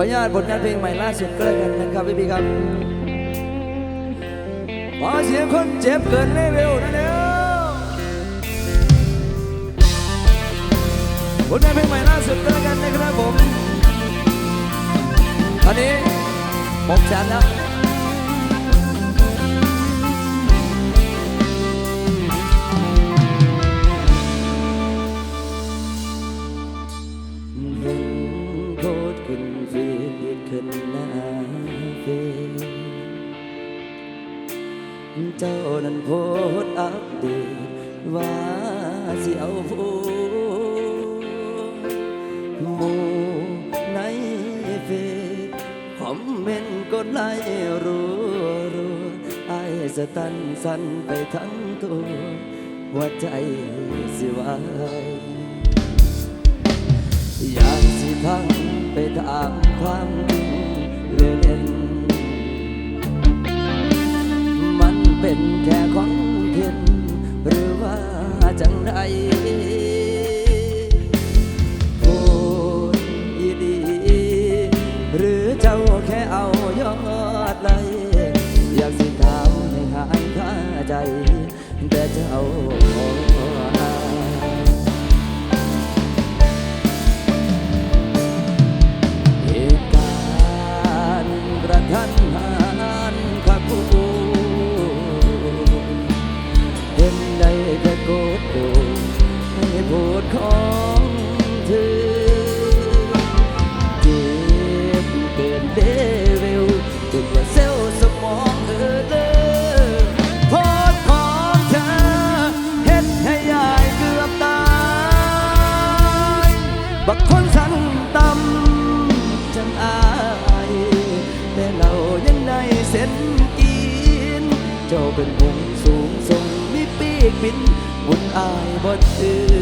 ขออนุญาตผลงานเพลงใหม่ล่าสุดก็แล้วกันนะครับพี่พี่ครับขอเสียงคนเจ็บเกินเลเวลนะเร็วผลงานเพลงใหม่ล่าสุดก็แล้วกันนะครับผม ตอนนี้ผมชันแล้ว ว่าเสียวผู้หมู่ในเฟซคอมเมนต์กดไลค์รัวรัวไอ้สตันสันไปทั้งตัวหัวใจสิวายอยากสิพังไปตามความจริงเล่นมันเป็นแค่ของ หรือว่าจังไรพูดอีดี หรือเจ้าแค่เอายอดไลอยากสิถามให้หายคาใจ แต่เจ้า เป็นหงส์สูงทรงมีปีกบินบุญอายบ่ถือ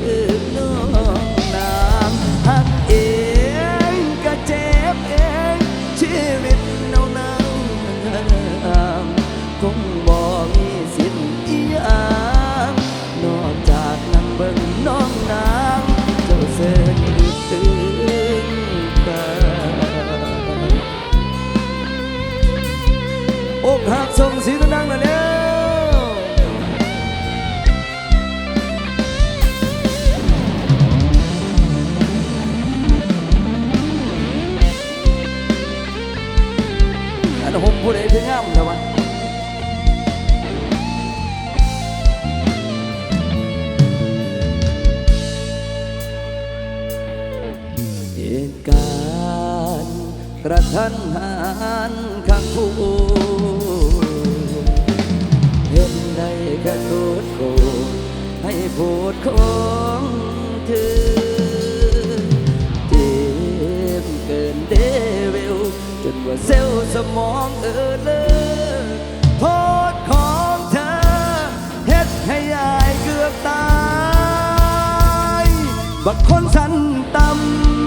บักคนสันต่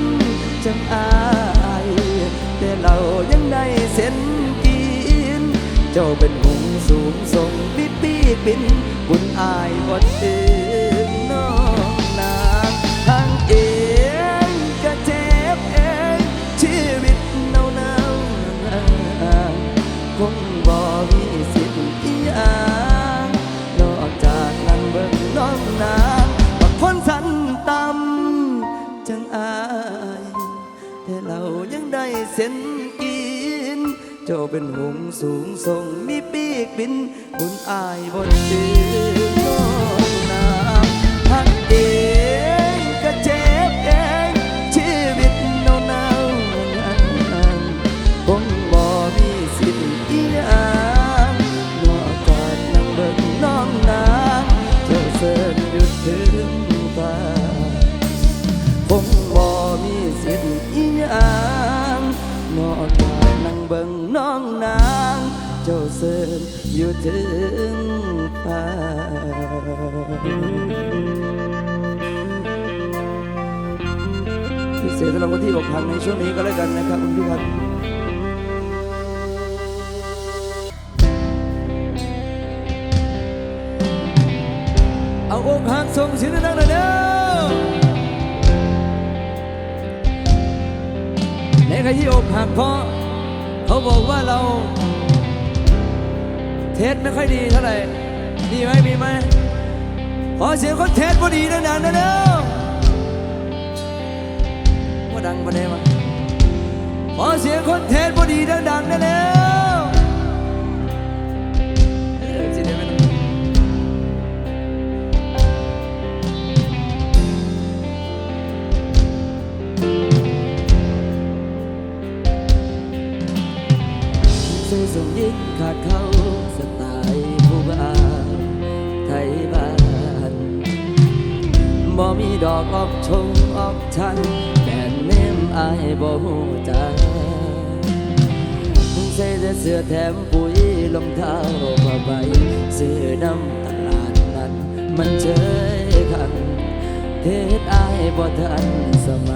ำจังอายแต่เรายังได้เส้นกิน เจ้าเป็นหงส์สูงส่งปีปีกบินบุญอายบ่ถึงน้องน เส้นกิน เจ้าเป็นหงส์สูงส่งมีปีกบินบุณอายบนดืนน้องน้ำหักเอง พ่อกหักเพราะเขาบอกว่าเรา เทสไม่ค่อยดีเท่าไหร่ดีไหมมีไหมขอเสียงคนเทสพอดีดังๆนะเด้อว่าดังประเดี๋ยวขอเสียงคนเทสพอดีดังๆนะเด้อ งยิ่งขาดเขาสไตล์ผู้บ้านไทยบ้านบ่มีดอกออกชงออกชันแต่เนมอายบ่ฮู้จักใส่แต่เสื้อแถมปุ๋ยรองเท้าผ้าใบซื้อน้ำตลาดนั้น มันเจยคันเทศอายบ่ทันสม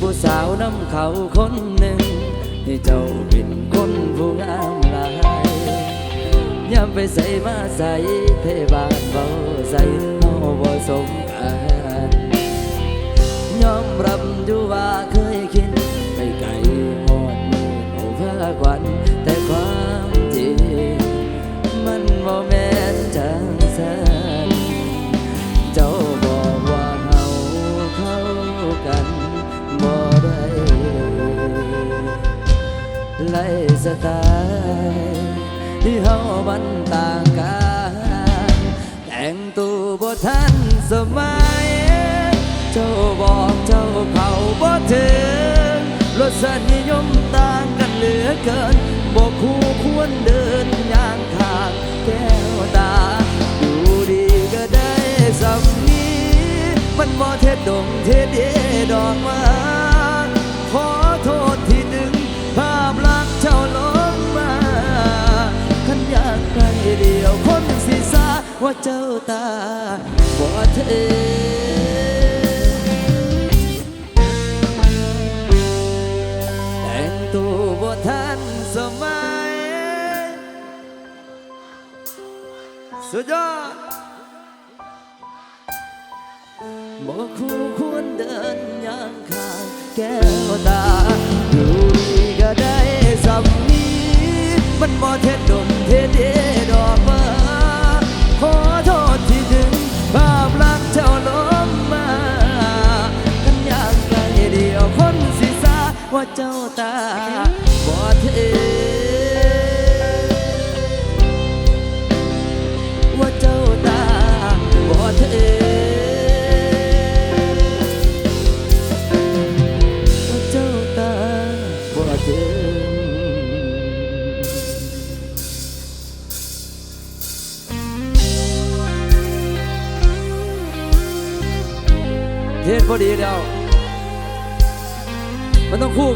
ผู้สาวน้ำเขาคนหนึ่งที่เจ้าเป็นคนผู้งามหลายยามไปใส่มาใส่เทบานเบาใส่เมาบ่สมกันยอมรับอยู่ว่าเคยคิดไปไกลหอดมือโอภาควันแต่ความจริงมันบ่แม่นจัง ไล่สไตล์ที่เฮามันต่างกัน แต่งตัวบ่ทันสมัย เจ้าบอกเจ้าเขาบ่ถึงรสนิยมต่างกันเหลือเกินบ่คู่ควรเดินอย่างข้างแก้วตาอยู่ดีก็ได้สำนีมันบ่เท็ดดงเท็ดเดดอกม ว่าเจ้าตาบ่เทแต่งตัวบ่ทันสมัยสุดยอดบ่คู่ควรเดินย่างข้างแก้วตา ดูดีก็ได้สำนีมันบ่เท็ดดม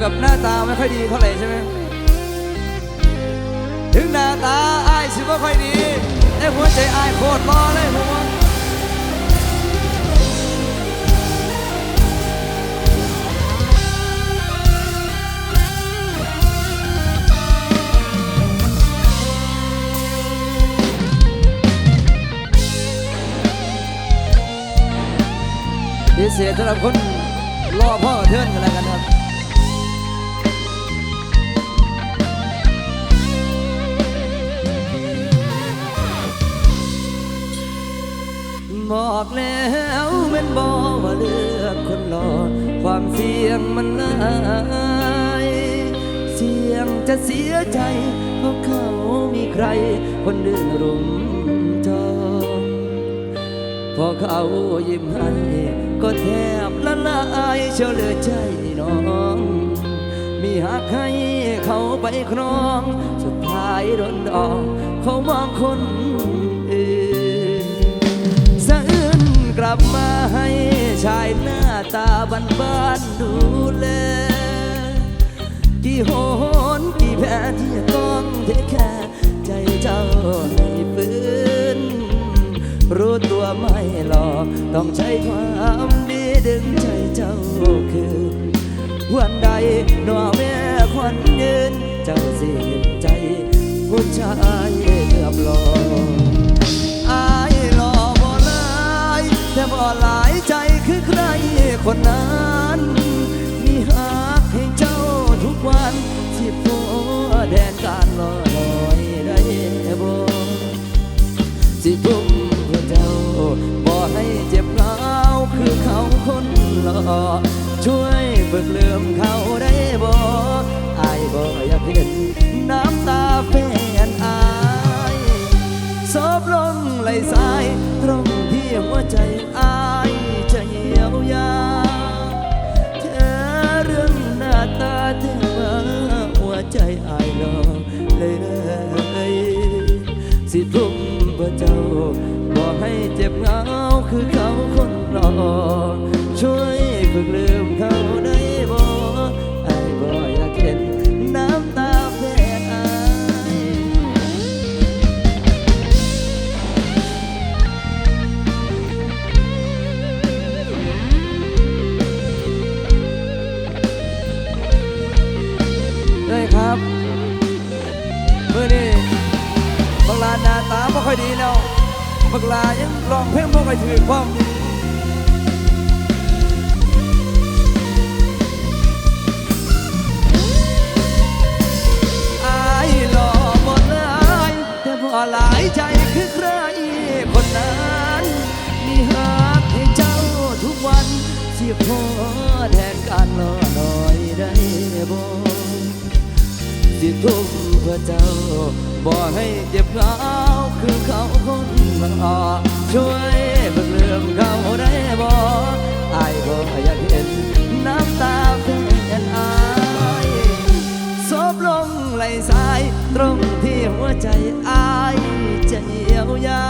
กับหน้าตาไม่ค่อยดีเท่าไหร่ใช่ไหมถึงหน้าตาอายสิบ่ค่อยดีแต่หัวใจอายโคตรรอเลยผมว่าพิเศษสำหรับคนรอพ่อเทินกันแล้วกัน บอกแล้วเป็นบอว่าเลือกคนรอความเสี่ยงมันหลายเสี่ยงจะเสียใจ เพราะเขามีใคร คนอื่นรุมจองพอเขายิ้มให้ก็แทบละลายเชียวเหลือใจน้อง มีหักให้เขาไปครอง สุดท้ายโดนดอกเขามองคน กลับมาให้ชายหน้าตาบ้านบ้านดูแล กี่โหนกี่แผลที่ต้องเทแค่ใจเจ้าให้ฟื้นรู้ตัวไม่หลอกต้องใช้ความดีดึงใจเจ้าคืนวันใดหนัวแม่ควันยืน เจ้าสิเห็นใจผู้ชายเกือบหลอก บ่หลายใจคือใครคนนั้นมีหักให้เจ้าทุกวันสิบโแดนการลอยได้บ่สิบุ่มเพื่อเจ้าบ่ให้เจ็บร้าคือเขาคนหล่อช่วยฝึกลืมเขาได้บ่อายบ่อยากเห็นน้ำตาแฟนอายซบลงไหลสายตรงที่หัวใจ ยียวยาเธอเรื่องหน้าตาเธอมาหัวใจอายรอเลยสิทุ่มเพื่อเจ้าบอกให้เจ็บเหงาคือเขาคนรอช่วยฝึกลืมเขาได้ เลยครับเมื่อนี้บักลาหน้าตาไม่ค่อยดีแล้วบักลายังร้องเพลงไม่ค่อยถือความอหล่อหมดเลยแต่พอหลายใจคือใครคนนั้นมีหักให้เจ้าทุกวันเสียพอแทนการรอหน่อยได้บ่ สิทุ่มเพื่อเจ้า บ่ให้เจ็บเหงาคือเขาคนหล่อช่วยเบิกเลื่อมเขาได้บ่อายบ่อยากเห็นน้ำตาแฟนอายซบลงไหลสาย ตรงที่หัวใจอายจะเยียวยา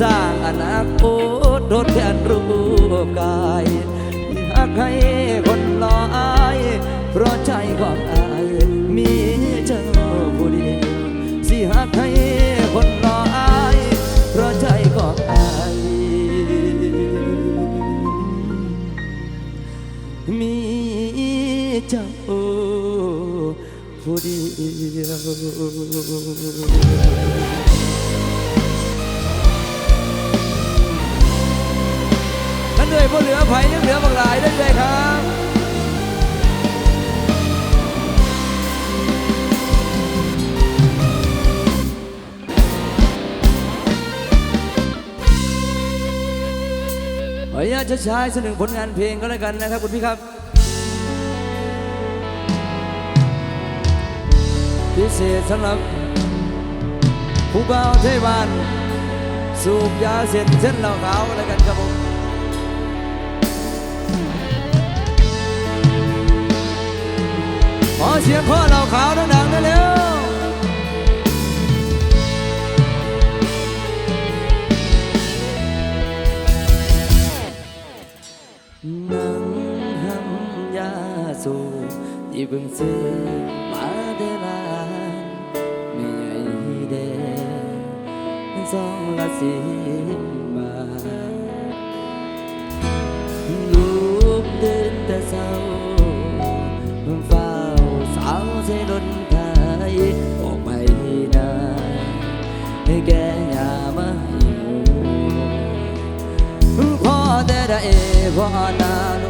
สร้างอนาคตทดแทนรูปกายอยากให้คนรออายเพราะใจของอายมีเจ้าผู้เดียวสิหักให้คนรออายเพราะใจของอายมีเจ้าผู้เดียว ท่เหลือไผ่ยังเหลือบางหลายได้เลยครับขออนุญาตจะใช้สนึงผลงานเพลงก็แล้วกันนะครับคุณพี่ครับ พิเศษสำหรับผู้บ่าวเทบานสูบยาเสร็จเส้นเหล้าขาวอะไรกันครับผม ขอเสียงพ่อเหล้าขาวดังๆได้เร็วนั่งหำยาสูบที่เพิ่งซื้อมาได้บ้านไม่ใหญ่เด้สองละสิ ไ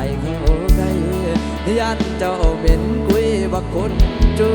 ายหูไกลยันเจ้าเป็นกุยบักคนจู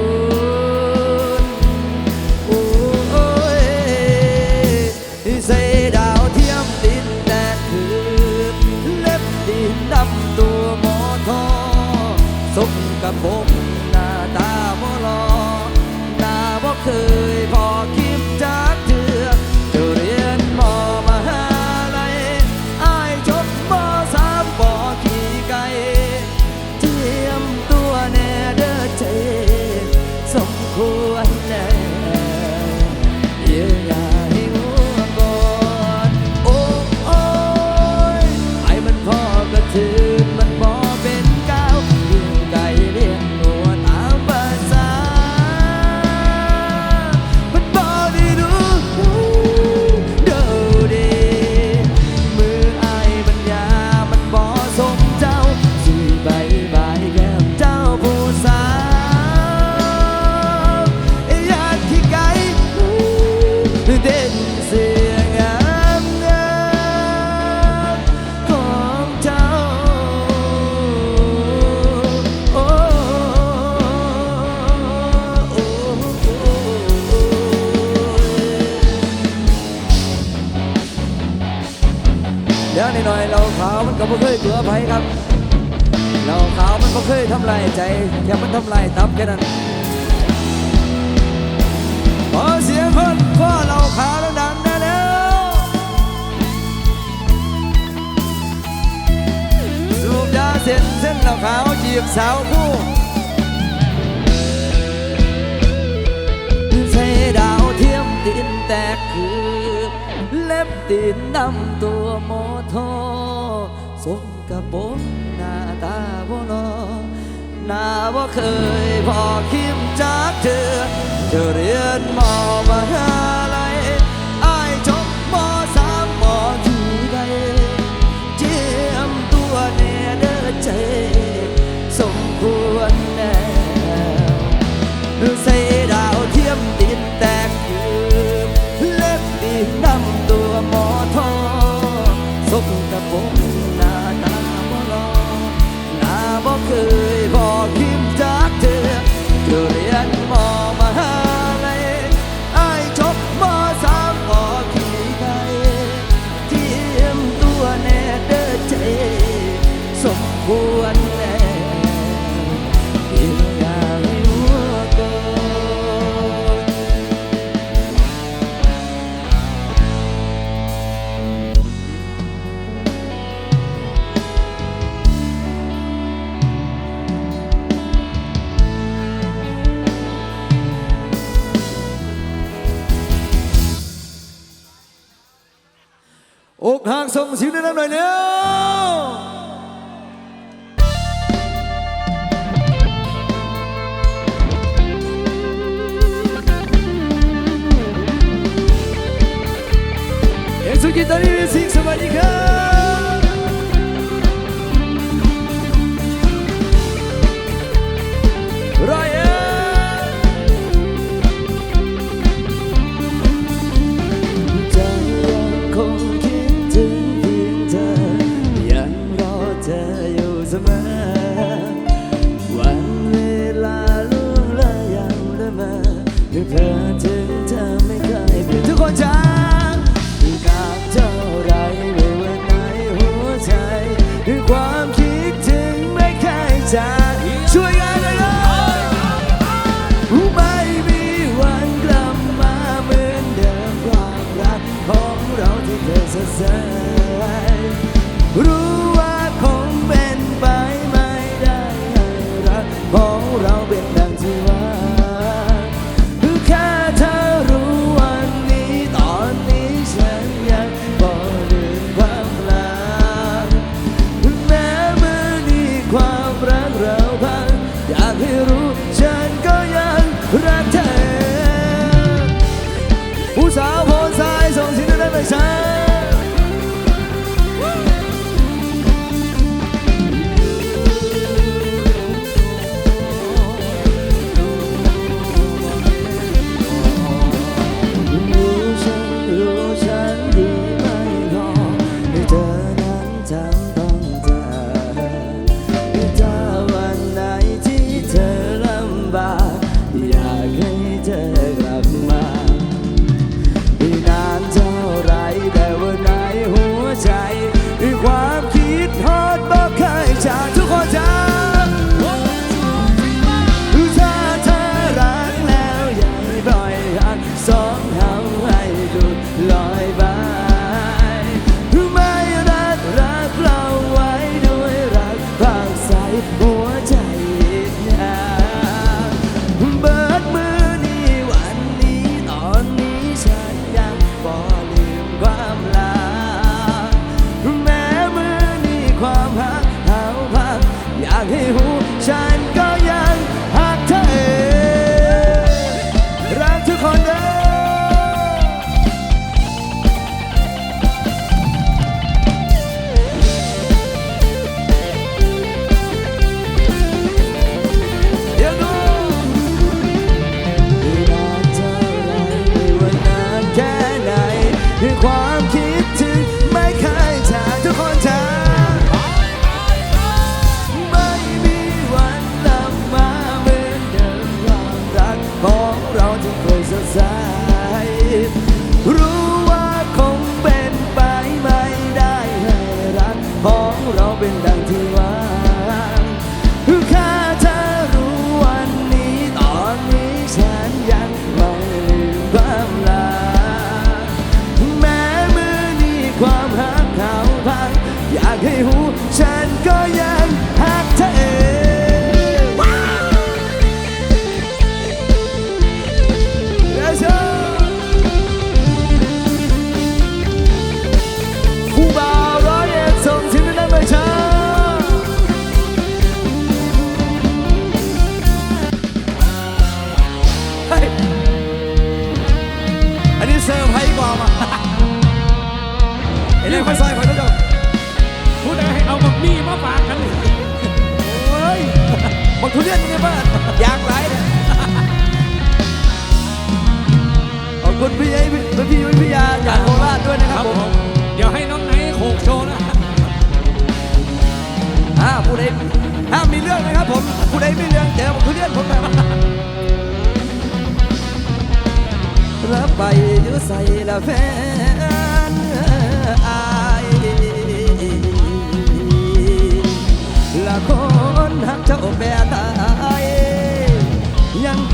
ทำลายตับแค่นั้นขอเสียงคนพ่อเราขาดังๆได้แล้วสูบยาเสร็จเส้นเหล่าขาวจีบสาวผู้ใส่ดาวเทียมตินแตกคือ เล็บตีนนำตัวโมโทสมกับบุรหน้าตาโบลอ น้าว่าเคยพอคิมจากเธอเธอเรียนมอมาหาลัยไอจบมอสามมอที่ไดเจียมตัวแน่เด้อใจ สมควรแน่ดูใส่ดาวเทียมติดแตกคือเล็บดีนำตัวหมอทอสมกับผมหน้าตาบ่รอหน้าบ่เคย Salut les filles, ça va procurar um verdadeiro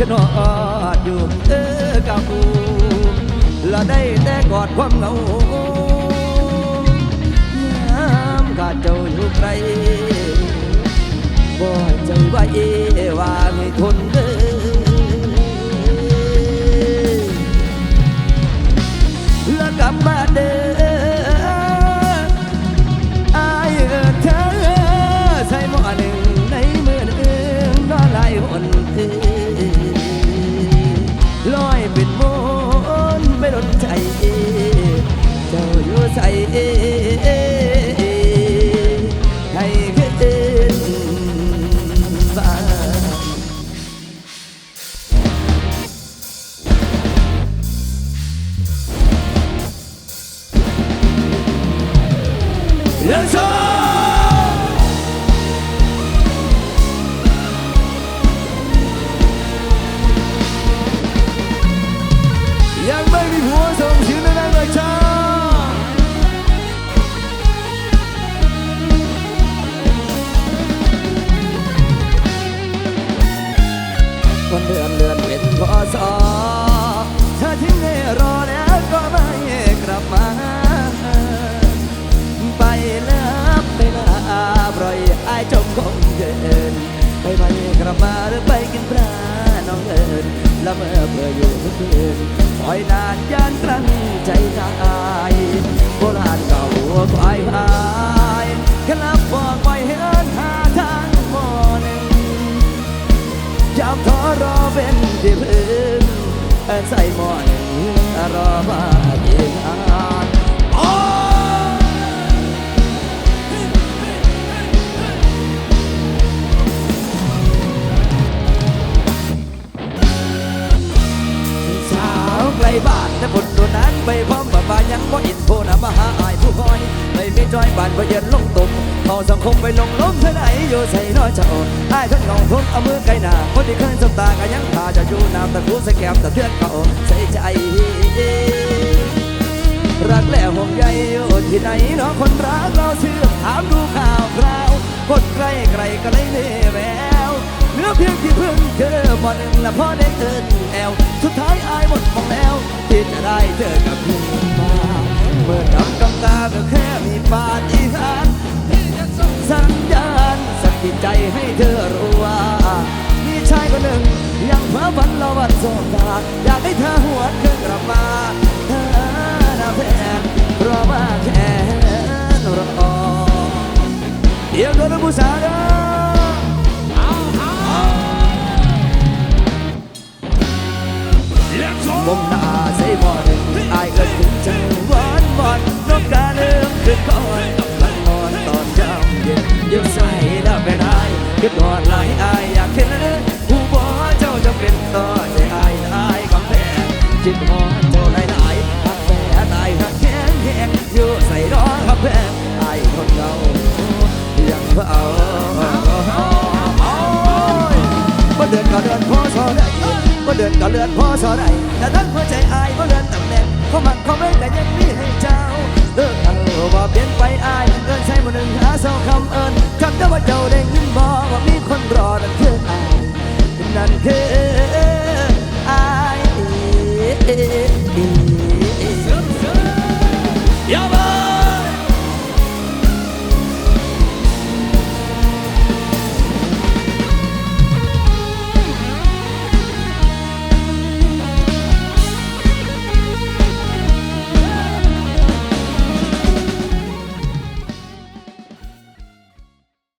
ขนอดอยู่เออกับกูละได้แต่กอดความเหงายามกาดเจ้าอยู่ใครบ่ใจไว้ว่าไม่ทนเยังบ่อินโพนะมาหาอายผู้คอยไม่มีจอยบานบ่เย็นลงตุ่มเขาสังคมไปลงล้มเท่าไหนอยู่ใส่น้อยเจ้าอายทั้งเงาพงเอามือไกลหน้าคนที่เคยสบตาก็ยังพาจะอยู่น้ำตะกูใส่แก้มตะเทือนเขาใส่ใจรักแล้วห่วงใยอยู่ที่ไหนเนาะคนรักเราเชื่อถามดูข่าวคราวคนใกล้ไกลก็เลยเล่แววเหลือเพียงที่เพิ่งเจอบ่หนึ่งและพอได้เกินแอวสุดท้ายอายหมดของแล้วที่จะได้เจอกับพี่ ตาก็แค่มีปาฏิหาริย์ที่จะส่งสัญญาณสะกิดใจให้เธอรู้ว่ามีชายคนหนึ่งยังเพ้อฝันเราวันสงตาอยากให้เธอหวนคืนกลับมาเธอน่าแพงรอมาแค่รอเดี๋ยวโดนผู้สาวเด้อมองหน้าใส่หมอหนึ่งอายเอิ้นถึงเธอหวานหวา นนกกาเริ่มขึ้นคอยกำลังนอนตอนเช้าเย็นเดี๋ยวใส่แล้วไปได้คิดนอนหลายอายอยากเห็นผู้บ่เจ้าจะเป็นต่อใจอายอายกำแพงคิดหอดเจ้าหลายหลายหักแผลตายหักแข็งแข็งอยู่ใส่ร้อนหักแพงอายคนเก่ายังเฝ้าบ่เดินก็เดินพอสอได้บ่เดือนก็เลือนพอสอไรแต่ทั้งหัวใจอายบ่เลือนตำแหน่งเขามักเขาไม่แต่ยัง เปลี่ยนไปอายเอินใช้หมดหนึ่งหาสองคำเอินคำได้ว่าเจ้าได้ยินบอกว่ามีคนรอนั่นคืออายนั่นคือ